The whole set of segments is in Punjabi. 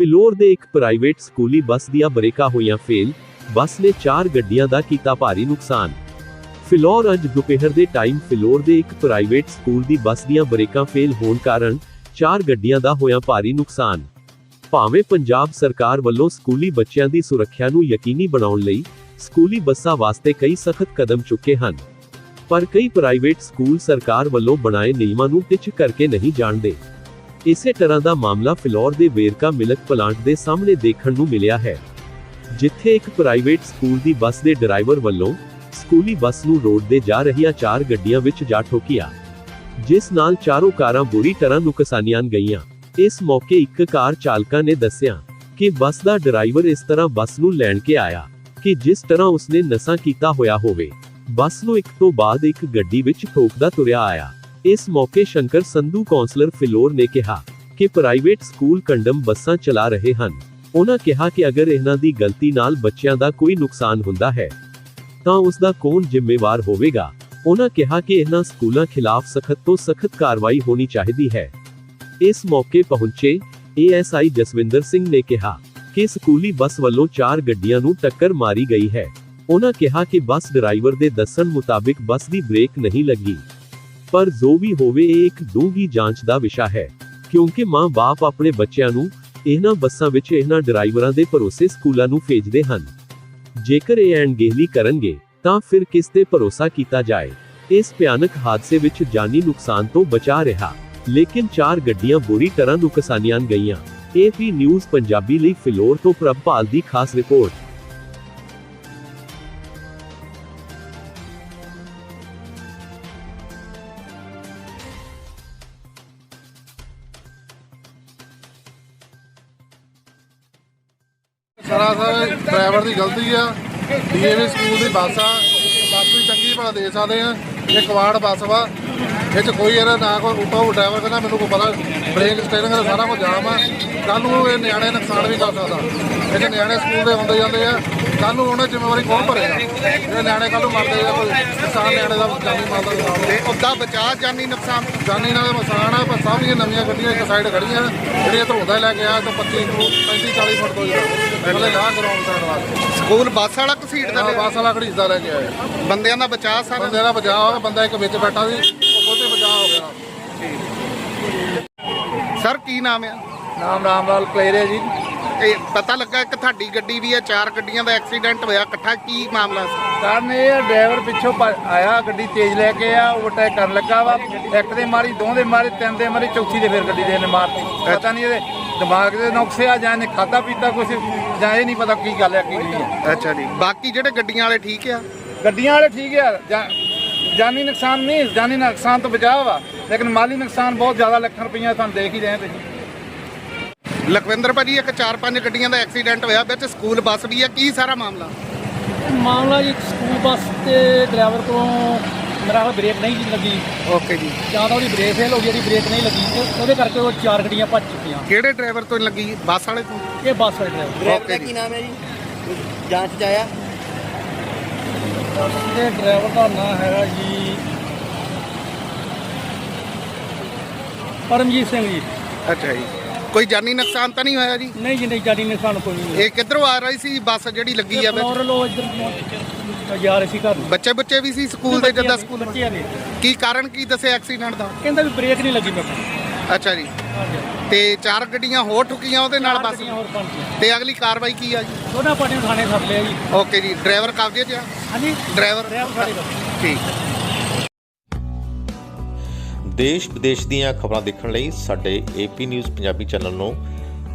ਫਿਲੌਰ ਦੇ ਇੱਕ ਪ੍ਰਾਈਵੇਟ ਸਕੂਲੀ ਬੱਸ ਦੀਆਂ ਬ੍ਰੇਕਾਂ ਹੋਈਆਂ ਫੇਲ, ਬੱਸ ਨੇ ਚਾਰ ਗੱਡੀਆਂ ਦਾ ਕੀਤਾ ਭਾਰੀ ਨੁਕਸਾਨ। ਫਿਲੌਰ ਅੱਜ ਦੁਪਹਿਰ ਦੇ ਟਾਈਮ ਫਿਲੌਰ ਦੇ ਇੱਕ ਪ੍ਰਾਈਵੇਟ ਸਕੂਲ ਦੀ ਬੱਸ ਦੀਆਂ ਬ੍ਰੇਕਾਂ ਫੇਲ ਹੋਣ ਕਾਰਨ ਚਾਰ ਗੱਡੀਆਂ ਦਾ ਹੋਇਆ ਭਾਰੀ ਨੁਕਸਾਨ। ਭਾਵੇਂ ਪੰਜਾਬ ਸਰਕਾਰ ਵੱਲੋਂ ਸਕੂਲੀ ਬੱਚਿਆਂ ਦੀ ਸੁਰੱਖਿਆ ਨੂੰ ਯਕੀਨੀ ਬਣਾਉਣ ਲਈ ਸਕੂਲੀ ਬੱਸਾਂ ਵਾਸਤੇ ਕਈ ਸਖਤ ਕਦਮ ਚੁੱਕੇ ਹਨ, ਪਰ ਕਈ ਪ੍ਰਾਈਵੇਟ ਸਕੂਲ ਸਰਕਾਰ ਵੱਲੋਂ ਬਣਾਏ ਨਿਯਮਾਂ ਨੂੰ ਟਿਚ ਕਰਕੇ ਨਹੀਂ ਜਾਣਦੇ। ਇਸੇ ਤਰ੍ਹਾਂ ਦਾ ਮਾਮਲਾ ਫਿਲੌਰ ਦੇ ਵੇਰਕਾ ਮਿਲਕ ਪਲਾਂਟ ਦੇ ਸਾਹਮਣੇ ਦੇਖਣ ਨੂੰ ਮਿਲਿਆ ਹੈ, ਜਿੱਥੇ ਇੱਕ ਪ੍ਰਾਈਵੇਟ ਸਕੂਲ ਦੀ ਬੱਸ ਦੇ ਡਰਾਈਵਰ ਵੱਲੋਂ ਸਕੂਲੀ ਬੱਸ ਨੂੰ ਰੋਡ ਦੇ ਜਾ ਰਹੀਆਂ ਚਾਰ ਗੱਡੀਆਂ ਵਿੱਚ ਜਾ ਠੋਕਿਆ, ਜਿਸ ਨਾਲ ਚਾਰੋਂ ਕਾਰਾਂ ਬੁਰੀ ਤਰ੍ਹਾਂ ਨੁਕਸਾਨੀਆਂ ਗਈਆਂ। ਇਸ ਮੌਕੇ ਇੱਕ ਕਾਰ ਚਾਲਕਾ ਨੇ ਦੱਸਿਆ ਕਿ ਬੱਸ ਦਾ ਡਰਾਈਵਰ ਇਸ ਤਰ੍ਹਾਂ ਬੱਸ ਨੂੰ ਲੈਣ ਕੇ ਆਇਆ ਕਿ ਜਿਸ ਤਰ੍ਹਾਂ ਉਸਨੇ ਨਸ਼ਾ ਕੀਤਾ ਹੋਇਆ ਹੋਵੇ। ਬੱਸ ਨੂੰ ਇੱਕ ਤੋਂ ਬਾਅਦ ਇੱਕ ਗੱਡੀ ਵਿੱਚ ਠੋਕਦਾ ਤੁਰਿਆ ਆਇਆ। ਇਸ ਮੌਕੇ ਸ਼ੰਕਰ ਸੰਧੂ ਕੌਂਸਲਰ ਫਿਲੌਰ ਨੇ ਕਿਹਾ ਕਿ ਪ੍ਰਾਈਵੇਟ ਸਕੂਲ ਕੰਡਮ ਬੱਸਾਂ ਚਲਾ ਰਹੇ ਹਨ। ਉਹਨਾਂ ਕਿਹਾ ਕਿ ਅਗਰ ਇਹਨਾਂ ਦੀ ਗਲਤੀ ਨਾਲ ਬੱਚਿਆਂ ਦਾ ਕੋਈ ਨੁਕਸਾਨ ਹੁੰਦਾ ਹੈ, ਤਾਂ ਉਸ ਦਾ ਕੌਣ ਜ਼ਿੰਮੇਵਾਰ ਹੋਵੇਗਾ? ਉਹਨਾਂ ਕਿਹਾ ਕਿ ਇਹਨਾਂ ਸਕੂਲਾਂ ਖਿਲਾਫ ਸਖਤ ਤੋਂ ਸਖਤ ਕਾਰਵਾਈ ਹੋਣੀ ਚਾਹੀਦੀ ਹੈ। ਇਸ ਮੌਕੇ ਪਹੁੰਚੇ ਏਐਸਆਈ ਜਸਵਿੰਦਰ ਸਿੰਘ ਨੇ ਕਿਹਾ ਕਿ ਸਕੂਲੀ ਬੱਸ ਵੱਲੋਂ ਚਾਰ ਗੱਡੀਆਂ ਨੂੰ ਟੱਕਰ ਮਾਰੀ ਗਈ ਹੈ। ਉਹਨਾਂ ਕਿਹਾ ਕਿ ਬੱਸ ਡਰਾਈਵਰ ਦੇ ਦੱਸਣ ਮੁਤਾਬਿਕ ਬੱਸ ਦੀ ਬ੍ਰੇਕ ਨਹੀਂ ਲੱਗੀ। ਪਰ ਜੋ ਵੀ ਹੋਵੇ ਇਹ ਇੱਕ ਡੂੰਘੀ ਜਾਂਚ ਦਾ ਵਿਸ਼ਾ ਹੈ, ਕਿਉਂਕਿ ਮਾਂ-ਬਾਪ ਆਪਣੇ ਬੱਚਿਆਂ ਨੂੰ ਇਹਨਾਂ ਬੱਸਾਂ ਵਿੱਚ ਇਹਨਾਂ ਡਰਾਈਵਰਾਂ ਦੇ ਭਰੋਸੇ ਸਕੂਲਾਂ ਨੂੰ ਭੇਜਦੇ ਹਨ। ਜੇਕਰ ਇਹ ਅਣਗਹਿਲੀ ਕਰਨਗੇ, ਤਾਂ ਫਿਰ ਕਿਸ ਤੇ ਭਰੋਸਾ ਕੀਤਾ ਜਾਏ? ਇਸ ਭਿਆਨਕ ਹਾਦਸੇ ਵਿੱਚ ਜਾਨੀ ਨੁਕਸਾਨ ਤੋਂ ਬਚਾ ਰਿਹਾ, ਲੇਕਿਨ ਚਾਰ ਗੱਡੀਆਂ ਬੁਰੀ ਤਰ੍ਹਾਂ ਨੁਕਸਾਨੀਆਂ ਗਈਆਂ। ਏਪੀ ਨਿਊਜ਼ ਪੰਜਾਬੀ ਲਈ ਫਿਲੌਰ ਤੋਂ ਪ੍ਰਭਪਾਲ ਦੀ ਖਾਸ ਰਿਪੋਰਟ। ਸਰਾਸਰ ਡਰਾਈਵਰ ਦੀ ਗਲਤੀ ਆ। ਡੀਏਵੀ ਸਕੂਲ ਦੀ ਬੱਸ ਆ। ਬੱਸ ਵੀ ਚੰਗੀ ਭਲਾ ਦੇ ਸਕਦੇ ਆ। ਇਹ ਕਵਾੜ ਬੱਸ ਵਾ। ਇਹ ਚ ਕੋਈ ਇਹਦਾ ਨਾ ਕੋਈ ਉਹ ਡਰਾਈਵਰ ਕਹਿੰਦਾ ਮੈਨੂੰ ਕੋਈ ਪਤਾ ਬ੍ਰੇਕ ਸਟੇਰਿੰਗ ਦਾ ਸਾਰਾ ਕੁਝ ਜਾਮ ਆ। ਕੱਲ ਨੂੰ ਇਹ ਨਿਆਣੇ ਨੁਕਸਾਨ ਵੀ ਕਰ ਸਕਦਾ। ਇਹ ਨਿਆਣੇ ਸਕੂਲ ਦੇ ਹੁੰਦੇ ਜਾਂਦੇ ਆ। ਕੱਲ ਨੂੰ ਉਹਨਾਂ ਦੀ ਜ਼ਿੰਮੇਵਾਰੀ ਕੌਣ ਭਰੇਗਾ ਇਹ ਨਿਆਣੇ ਕੱਲ ਨੂੰ ਮਰਦੇ ਆ ਕੋਈ। ਨੁਕਸਾਨ ਨਿਆਣੇ ਦਾ ਜਾਨੀ ਮਾਲ ਦਾ ਨੁਕਸਾਨ। ਤੇ ਉਦਾਂ ਬਚਾ ਜਾਨੀ ਨੁਕਸਾਨ? ਜਾਨੀ ਨਾਲ ਨੁਕਸਾਨ ਆ ਪਰ ਸਭ ਦੀਆਂ ਨਵੀਆਂ ਗੱਡੀਆਂ ਇੱਕ ਸਾਈਡ ਖੜੀਆਂ ਜਿਹੜੀਆਂ ਧਰੋਦਾ ਲੈ ਕੇ ਆਇਆ ਤੋਂ 25 ਤੋਂ 35 40 ਫੁੱਟ ਤੋਂ ਜਿਹੜਾ। ਸਾਈਡ ਵਾਸਤੇ। ਸਕੂਲ ਬੱਸ ਵਾਲਾ ਘਸੀਟ ਦਾ ਲਿਆ। ਬੱਸ ਵਾਲਾ ਖੜੀਦਾ ਲੈ ਕੇ ਆਇਆ। ਬੰਦਿਆਂ ਦਾ ਬਚਾ ਸਾਰਾ? ਬੰਦੇ ਦਾ ਬਚਾਅ ਹੋ ਗਿਆ ਬੰਦਾ ਇੱਕ ਵਿੱਚ ਬੈਠਾ ਸੀ ਉਹ ਉਹਦੇ ਬਚਾਅ ਹੋ ਗਿਆ। ਸਰ ਕੀ ਨਾਮ ਆ? ਨਾਮ ਰਾਮ ਲਾਲ ਕਲੇਰੇ ਜੀ। ਇਹ ਪਤਾ ਲੱਗਾ ਕਿ ਤੁਹਾਡੀ ਗੱਡੀ ਵੀ ਹੈ ਚਾਰ ਗੱਡੀਆਂ ਦਾ ਐਕਸੀਡੈਂਟ ਹੋਇਆ ਇਕੱਠਾ ਕੀ ਮਾਮਲਾ ਸੀ? ਕਾਰਨ ਇਹ ਆ, ਡਰਾਈਵਰ ਪਿੱਛੋਂ ਆਇਆ ਗੱਡੀ ਤੇਜ਼ ਲੈ ਕੇ ਆ ਓਵਰਟੇਕ ਕਰਨ ਲੱਗਾ ਵਾ। ਇੱਕ ਦੇ ਮਾਰੀ ਦੋ ਦੇ ਮਾਰੀ ਤਿੰਨ ਦੇ ਮਾਰੀ ਚੌਥੀ ਦੇ ਫਿਰ ਗੱਡੀ ਦੇ ਨੇ ਮਾਰਤੀ। ਪਤਾ ਨਹੀਂ ਇਹਦੇ ਦਿਮਾਗ ਦੇ ਨੁਕਸੇ ਆ ਜਾਂ ਇਹਨੇ ਖਾਦਾ ਪੀਤਾ ਕੁਝ ਜਾਂ ਇਹ ਨਹੀਂ ਪਤਾ ਕੀ ਗੱਲ ਹੈ ਕੀ ਨਹੀਂ ਹੈ ਅੱਛਾ ਜੀ। ਬਾਕੀ ਜਿਹੜੇ ਗੱਡੀਆਂ ਵਾਲੇ ਠੀਕ ਆ? ਗੱਡੀਆਂ ਵਾਲੇ ਠੀਕ ਆ ਜਾਂ- ਜਾਨੀ ਨੁਕਸਾਨ ਨਹੀਂ ਜਾਨੀ ਨੁਕਸਾਨ ਤੋਂ ਬਚਾਅ ਵਾ ਲੇਕਿਨ ਮਾਲੀ ਨੁਕਸਾਨ ਬਹੁਤ ਜ਼ਿਆਦਾ ਲੱਖਾਂ ਰੁਪਈਆ ਤੁਹਾਨੂੰ ਦੇਖ ਹੀ ਰਹੇ ਤੁਸੀਂ। ਲਖਵਿੰਦਰ ਭਾਜੀ ਇੱਕ ਚਾਰ ਪੰਜ ਗੱਡੀਆਂ ਦਾ ਐਕਸੀਡੈਂਟ ਹੋਇਆ ਵਿੱਚ ਸਕੂਲ ਬੱਸ ਵੀ ਆ ਕੀ ਸਾਰਾ ਮਾਮਲਾ? ਮਾਮਲਾ ਜੀ ਸਕੂਲ ਬੱਸ ਤੇ ਡਰਾਈਵਰ ਕੋਲੋਂ ਮੇਰਾ ਖਿਆਲ ਬ੍ਰੇਕ ਨਹੀਂ ਜੀ ਲੱਗੀ। ਓਕੇ ਜੀ। ਜਾਂ ਤਾਂ ਉਹਦੀ ਬ੍ਰੇਕ ਫੇਲ ਹੋ ਗਈ ਉਹਦੀ ਬ੍ਰੇਕ ਨਹੀਂ ਲੱਗੀ। ਤੇ ਉਹਦੇ ਕਰਕੇ ਉਹ ਚਾਰ ਗੱਡੀਆਂ ਭੱਜ ਚੁੱਕੀਆਂ। ਕਿਹੜੇ ਡਰਾਈਵਰ ਤੋਂ ਲੱਗੀ? ਬੱਸ ਵਾਲੇ ਤੋਂ? ਇਹ ਬੱਸ ਵਾਲੇ ਡਰਾਈਵਰ ਦਾ ਜੀ। ਕੀ ਨਾਮ ਹੈ ਜੀ? ਜਾਂਚ ਚ ਆਇਆ? ਤੇ ਡਰਾਈਵਰ ਦਾ ਨਾਮ ਹੈਗਾ ਜੀ ਪਰਮਜੀਤ ਸਿੰਘ ਜੀ। ਅੱਛਾ ਜੀ। ਕੋਈ ਜਾਨੀ ਨੁਕਸਾਨ ਤਾਂ ਨਹੀਂ ਹੋਇਆ ਜੀ? ਨਹੀਂ ਜੀ ਨਹੀਂ ਜਾਨੀ ਨੁਕਸਾਨ ਕੋਈ ਨਹੀਂ ਇਹ ਕਿੱਧਰੋਂ ਆ ਰਹੀ ਸੀ ਬੱਸ ਜਿਹੜੀ ਲੱਗੀ ਆ ਵਿੱਚ? ਫਲੋਰ ਲੋ ਇੱਧਰ ਜਾ ਰਹੇ ਸੀ ਘਰ ਨੂੰ। ਬੱਚੇ ਬੱਚੇ ਵੀ ਸੀ ਸਕੂਲ ਦੇ ਜਦਾਂ ਸਕੂਲ? ਬੱਚਿਆਂ ਨੇ ਕੀ ਕਾਰਨ ਕੀ ਦੱਸਿਆ ਐਕਸੀਡੈਂਟ ਦਾ? ਕਹਿੰਦਾ ਵੀ ਬ੍ਰੇਕ ਨਹੀਂ ਲੱਗੀ ਮੇਰੇ ਅੱਛਾ ਜੀ। ਤੇ ਚਾਰ ਗੱਡੀਆਂ ਹੋਰ ਠੁਕੀਆਂ ਉਹਦੇ ਨਾਲ ਬੱਸ? ਗੱਡੀਆਂ ਹੋਰ ਪੰਜ ਤੇ ਅਗਲੀ ਕਾਰਵਾਈ ਕੀ ਆ ਜੀ? ਦੋਨਾਂ ਪਾਰਟੀਆਂ ਨੂੰ ਥਾਣੇ ਸੱਦ ਲਿਆ ਜੀ। ਓਕੇ ਜੀ। ਡਰਾਈਵਰ ਕਬਜ਼ੇ 'ਚ ਆ? ਹਾਂਜੀ। ਡਰਾਈਵਰ? ਡਰਾਈਵਰ ਸਾਡੇ ਕੋਲ। ਠੀਕ। ਦੇਸ਼ ਵਿਦੇਸ਼ ਦੀਆਂ ਖਬਰਾਂ ਦੇਖਣ ਲਈ ਸਾਡੇ ਏਪੀ ਨਿਊਜ਼ ਪੰਜਾਬੀ ਚੈਨਲ ਨੂੰ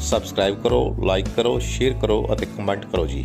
ਸਬਸਕ੍ਰਾਈਬ ਕਰੋ ਲਾਈਕ ਕਰੋ ਸ਼ੇਅਰ ਕਰੋ ਅਤੇ ਕਮੈਂਟ ਕਰੋ ਜੀ।